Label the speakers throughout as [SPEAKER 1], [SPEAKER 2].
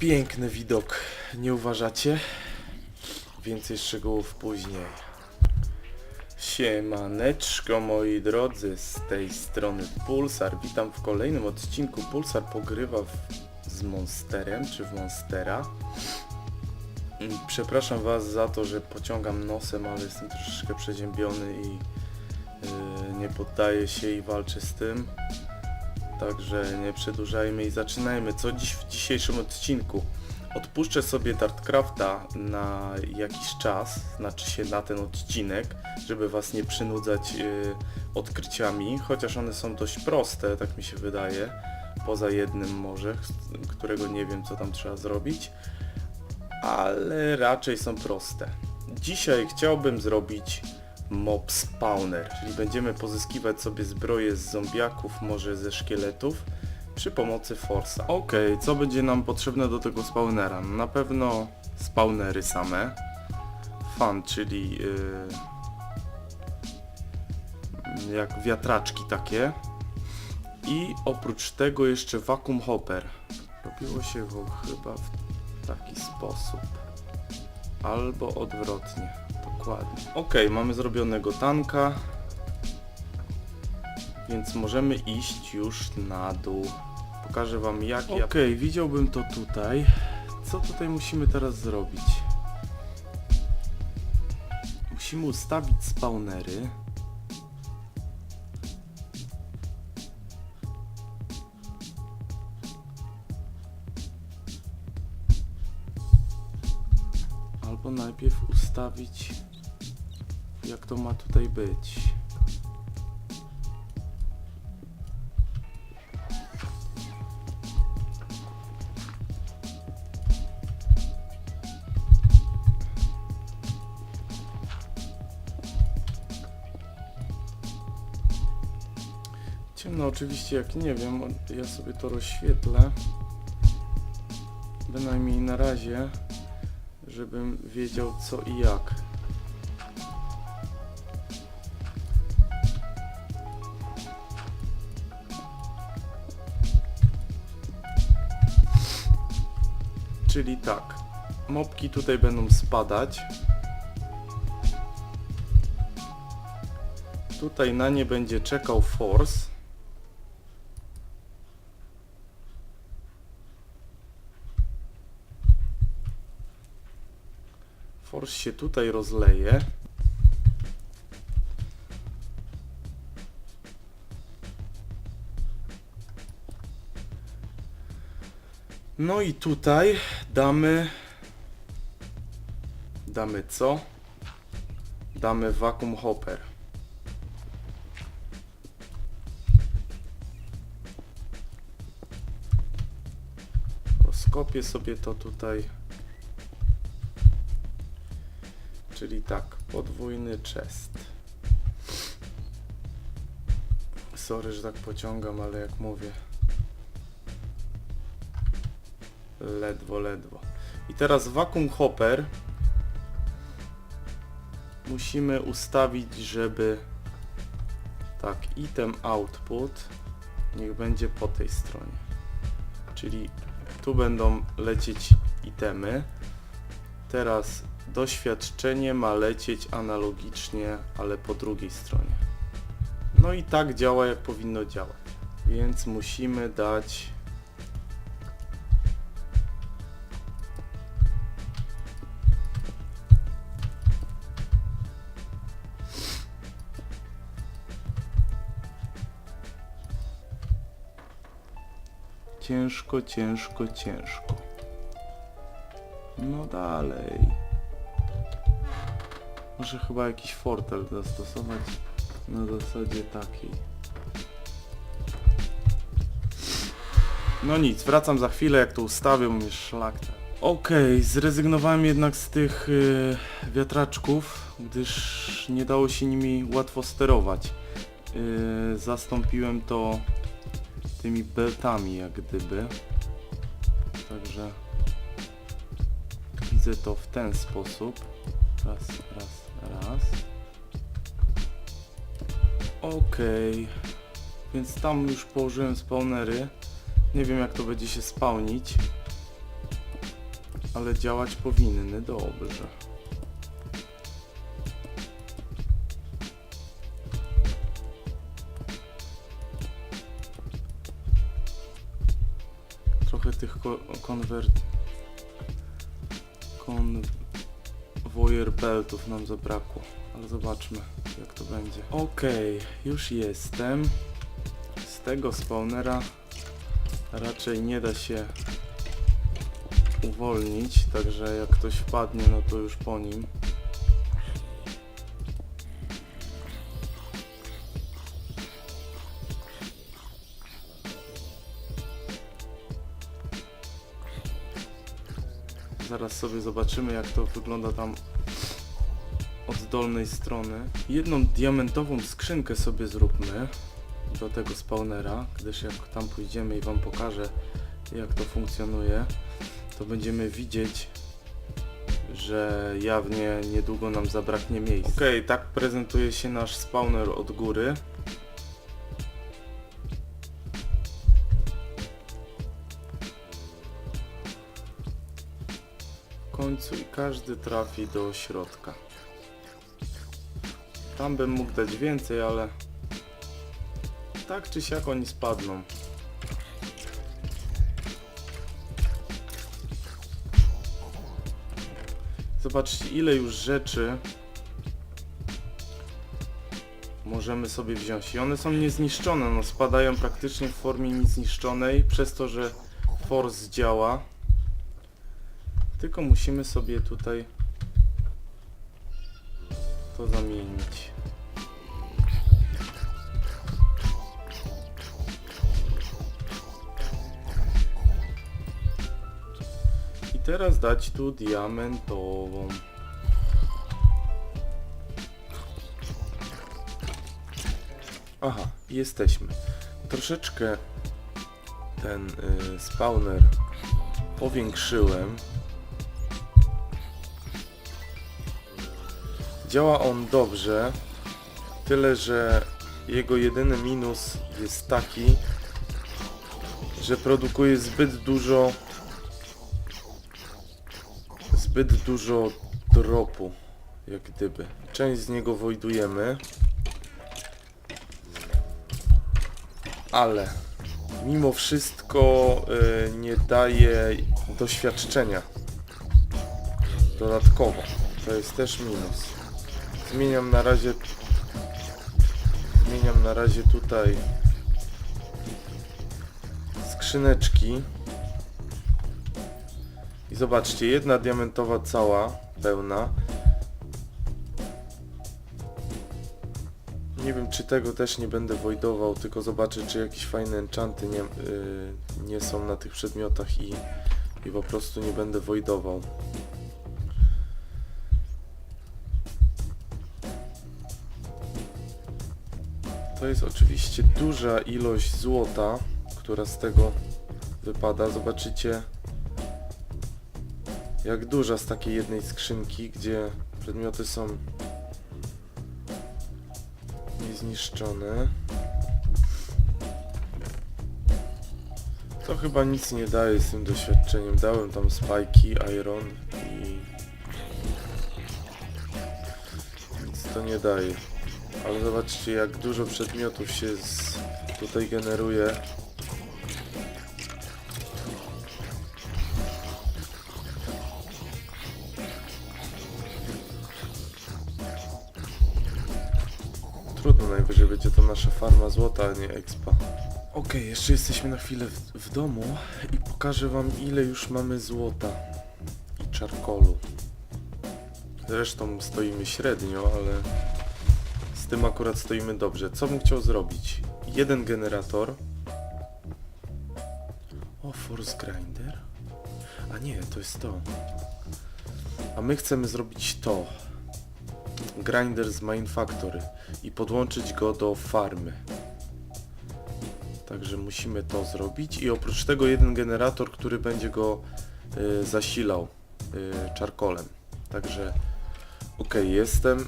[SPEAKER 1] Piękny widok, nie uważacie? Więcej szczegółów później. Siemaneczko moi drodzy, z tej strony Pulsar. Witam w kolejnym odcinku. Pulsar pogrywa w, z Monsterem, czy w Monstera. Mm, Przepraszam was za to, że pociągam nosem, ale jestem troszeczkę przeziębiony i yy, nie poddaję się i walczę z tym. Także nie przedłużajmy i zaczynajmy. Co dziś w dzisiejszym odcinku? Odpuszczę sobie Dartcrafta na jakiś czas, znaczy się na ten odcinek, żeby was nie przynudzać y, odkryciami, chociaż one są dość proste, tak mi się wydaje. Poza jednym może, którego nie wiem co tam trzeba zrobić, ale raczej są proste. Dzisiaj chciałbym zrobić mob spawner, czyli będziemy pozyskiwać sobie zbroje z zombiaków, może ze szkieletów przy pomocy Forsa. Okej, co będzie nam potrzebne do tego spawnera? Na pewno spawnery same. Fan, czyli yy, jak wiatraczki takie. I oprócz tego jeszcze vacuum hopper. Robiło się go chyba w taki sposób. Albo odwrotnie. Dokładnie. Ok, mamy zrobionego tanka. Więc możemy iść już na dół. Pokażę wam jak ja... Ok, widziałbym to tutaj. Co tutaj musimy teraz zrobić? Musimy ustawić spawnery. Albo najpierw ustawić jak to ma tutaj być. Ciemno oczywiście jak nie wiem, ja sobie to rozświetlę. Bynajmniej na razie, żebym wiedział co i jak. Czyli tak, mopki tutaj będą spadać. Tutaj na nie będzie czekał force. Force się tutaj rozleje. No i tutaj damy damy co? Damy vacuum hopper. Rozkopię sobie to tutaj. Czyli tak, podwójny chest. Sorry, że tak pociągam, ale jak mówię. Ledwo, ledwo. I teraz vacuum hopper musimy ustawić, żeby tak, item output niech będzie po tej stronie. Czyli tu będą lecieć itemy. Teraz doświadczenie ma lecieć analogicznie, ale po drugiej stronie. No i tak działa jak powinno działać. Więc musimy dać Ciężko, ciężko, ciężko. No dalej. Może chyba jakiś fortel zastosować na zasadzie takiej. No nic, wracam za chwilę, jak to ustawię, mnie szlak. Okej, zrezygnowałem jednak z tych y, wiatraczków, gdyż nie dało się nimi łatwo sterować. Y, zastąpiłem to tymi beltami jak gdyby. Także widzę to w ten sposób. Raz, raz, raz. Okej. Więc tam już położyłem spawnery. Nie wiem jak to będzie się spawnić. ale działać powinny dobrze. Trochę tych ko konwert... Konwojer beltów nam zabrakło, ale zobaczmy jak to będzie. Okej, już jestem. Z tego spawnera raczej nie da się uwolnić, także jak ktoś wpadnie, no to już po nim. Zaraz sobie zobaczymy jak to wygląda tam dolnej strony. Jedną diamentową skrzynkę sobie zróbmy do tego spawnera, gdyż jak tam pójdziemy i wam pokażę jak to funkcjonuje, to będziemy widzieć, że jawnie niedługo nam zabraknie miejsca. Ok, tak prezentuje się nasz spawner od góry. W końcu i każdy trafi do środka. Tam bym mógł dać więcej, ale tak czy siak oni spadną. Zobaczcie ile już rzeczy możemy sobie wziąć i one są niezniszczone, no spadają praktycznie w formie niezniszczonej przez to, że force działa. Tylko musimy sobie tutaj to zamienić. I teraz dać tu diamentową. Aha, jesteśmy. Troszeczkę ten y, spawner powiększyłem. Działa on dobrze, tyle że jego jedyny minus jest taki, że produkuje zbyt dużo zbyt dużo dropu, jak gdyby. Część z niego wojdujemy. Ale mimo wszystko y, nie daje doświadczenia dodatkowo. To jest też minus. Zmieniam na razie zmieniam na razie tutaj skrzyneczki. I zobaczcie, jedna diamentowa cała, pełna. Nie wiem, czy tego też nie będę wojdował, tylko zobaczę, czy jakieś fajne enchanty nie, yy, nie są na tych przedmiotach i, i po prostu nie będę wojdował. To jest oczywiście duża ilość złota, która z tego wypada. Zobaczycie, jak duża z takiej jednej skrzynki, gdzie przedmioty są niezniszczone. To chyba nic nie daje z tym doświadczeniem. Dałem tam spajki, iron i nic to nie daje. Ale zobaczcie jak dużo przedmiotów się z... tutaj generuje. Trudno, najwyżej będzie to nasza farma złota, a nie expa. Okej, jeszcze jesteśmy na chwilę w, w domu i pokażę wam ile już mamy złota i czarkolu. Zresztą stoimy średnio, ale tym akurat stoimy dobrze. Co bym chciał zrobić? Jeden generator. O, force grinder. A nie, to jest to. A my chcemy zrobić to. Grinder z Main Factory i podłączyć go do farmy. Także musimy to zrobić i oprócz tego jeden generator, który będzie go y, zasilał y, czarkolem. Także ok, jestem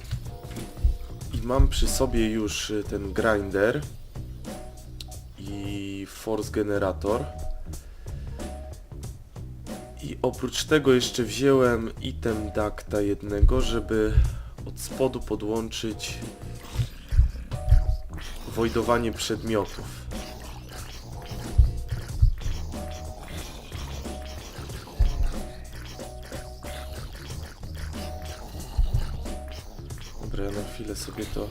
[SPEAKER 1] mam przy sobie już y, ten grinder i force generator. I oprócz tego jeszcze wziąłem item ducta jednego, żeby od spodu podłączyć wojdowanie przedmiotów. Dobra, ja na chwilę sobie to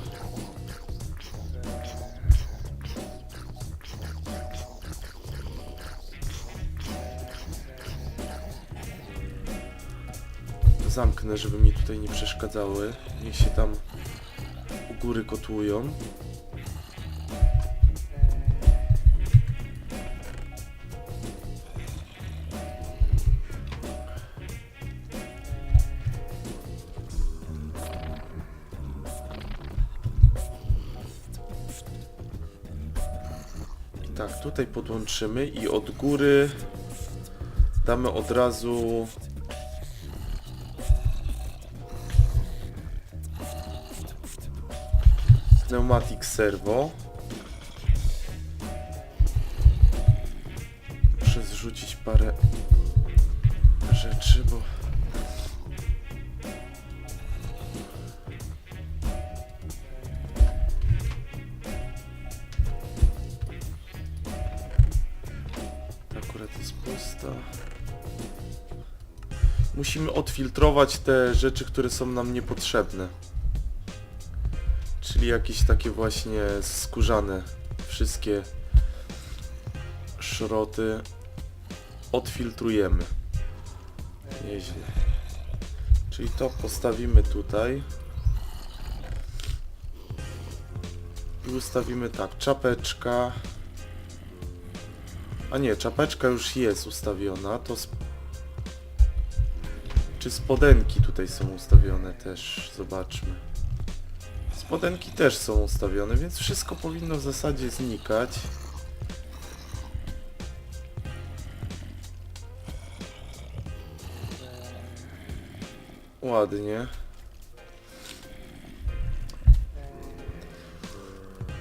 [SPEAKER 1] zamknę, żeby mi tutaj nie przeszkadzały. Niech się tam u góry kotłują. Tak, tutaj podłączymy i od góry damy od razu Pneumatic servo. Akurat jest pusta. Musimy odfiltrować te rzeczy, które są nam niepotrzebne. Czyli jakieś takie właśnie skórzane wszystkie szroty odfiltrujemy. Nieźle. Czyli to postawimy tutaj. I ustawimy tak, czapeczka. A nie, czapeczka już jest ustawiona, to sp... Czy spodenki tutaj są ustawione też? Zobaczmy. Spodenki też są ustawione, więc wszystko powinno w zasadzie znikać. Ładnie.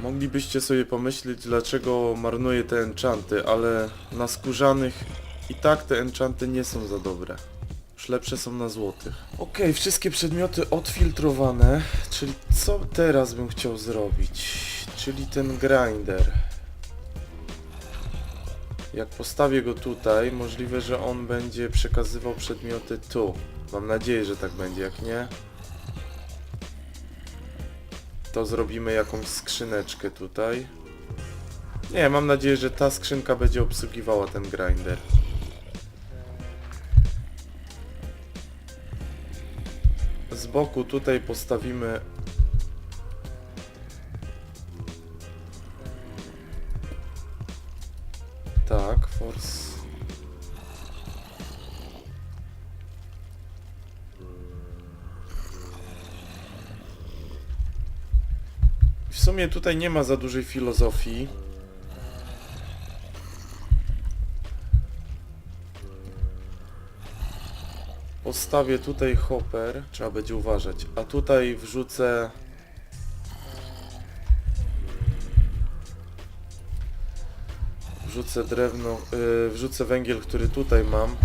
[SPEAKER 1] Moglibyście sobie pomyśleć, dlaczego marnuję te enchanty, ale na skórzanych i tak te enchanty nie są za dobre. Już lepsze są na złotych. Okej, wszystkie przedmioty odfiltrowane, czyli co teraz bym chciał zrobić? Czyli ten grinder. Jak postawię go tutaj, możliwe, że on będzie przekazywał przedmioty tu. Mam nadzieję, że tak będzie, jak nie... To zrobimy jakąś skrzyneczkę tutaj. Nie, mam nadzieję, że ta skrzynka będzie obsługiwała ten grinder. z boku tutaj postawimy w sumie tutaj nie ma za dużej filozofii Postawię tutaj hopper, trzeba będzie uważać, a tutaj wrzucę... Wrzucę drewno, yy, wrzucę węgiel, który tutaj mam.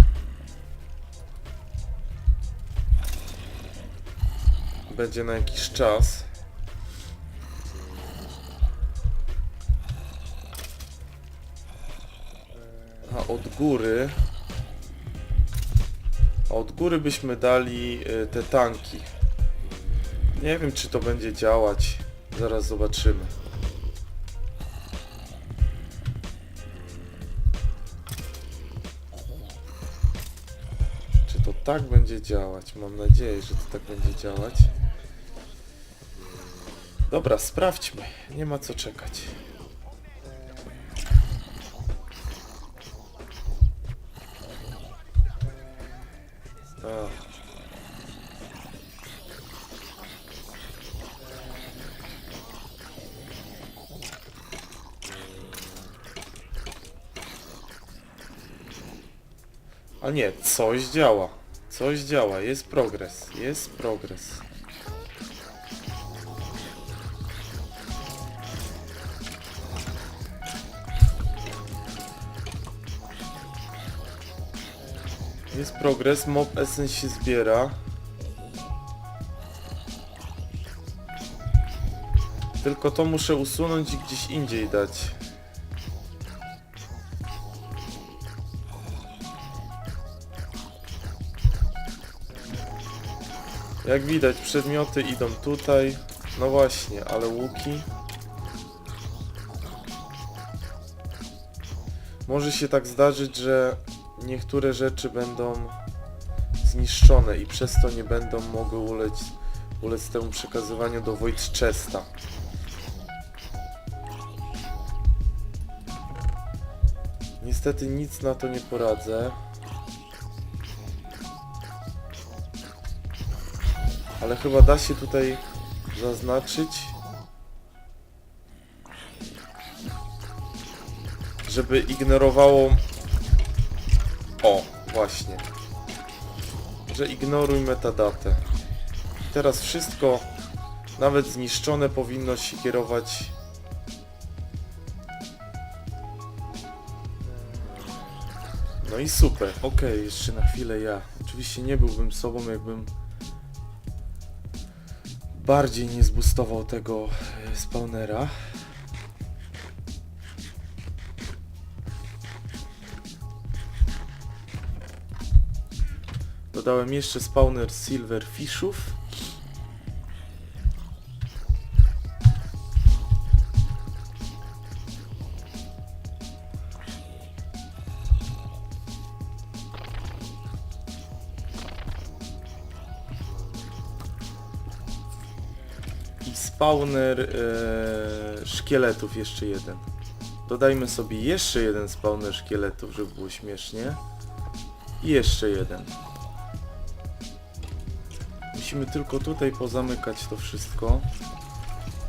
[SPEAKER 1] Będzie na jakiś czas. A od góry od góry byśmy dali y, te tanki. Nie wiem czy to będzie działać. Zaraz zobaczymy. Czy to tak będzie działać? Mam nadzieję, że to tak będzie działać. Dobra, sprawdźmy. Nie ma co czekać. A. Nie, coś działa. Coś działa, jest progres, jest progres. Progres, mob essence się zbiera. Tylko to muszę usunąć i gdzieś indziej dać. Jak widać, przedmioty idą tutaj. No właśnie, ale łuki. Może się tak zdarzyć, że niektóre rzeczy będą zniszczone i przez to nie będą mogły ulec, ulec temu przekazywaniu do Void Chesta. Niestety nic na to nie poradzę. Ale chyba da się tutaj zaznaczyć, żeby ignorowało... O, właśnie. Że ignoruj metadatę. Teraz wszystko, nawet zniszczone, powinno się kierować... No i super. Okej, jeszcze na chwilę ja. Oczywiście nie byłbym sobą, jakbym bardziej nie zbustował tego e, spawnera. Dodałem jeszcze spawner silverfishów. I spawner e, szkieletów jeszcze jeden. Dodajmy sobie jeszcze jeden spawner szkieletów, żeby było śmiesznie. I jeszcze jeden. Musimy tylko tutaj pozamykać to wszystko,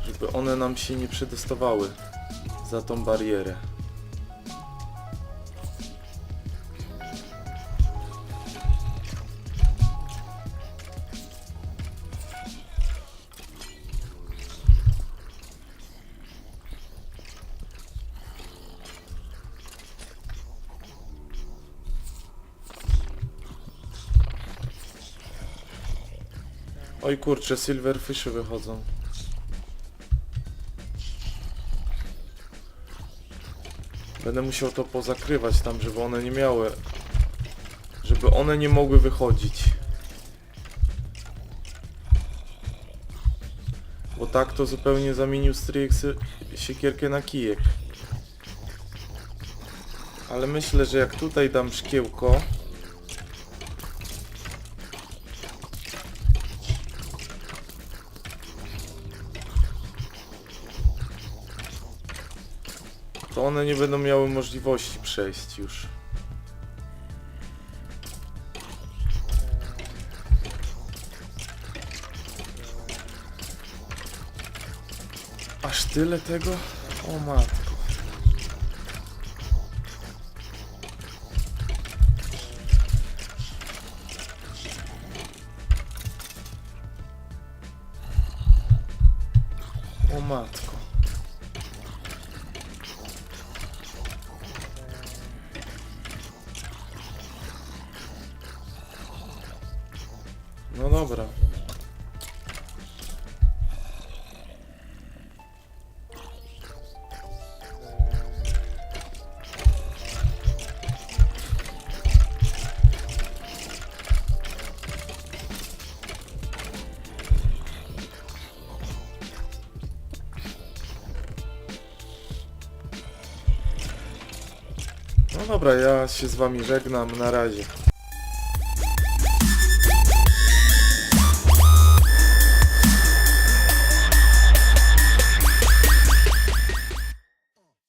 [SPEAKER 1] żeby one nam się nie przedostawały za tą barierę. Oj kurczę, silverfishy wychodzą. Będę musiał to pozakrywać tam, żeby one nie miały... Żeby one nie mogły wychodzić. Bo tak to zupełnie zamienił stryjek siekierkę na kijek. Ale myślę, że jak tutaj dam szkiełko... one nie będą miały możliwości przejść już. Aż tyle tego? O matko. Dobra, ja się z wami żegnam, na razie.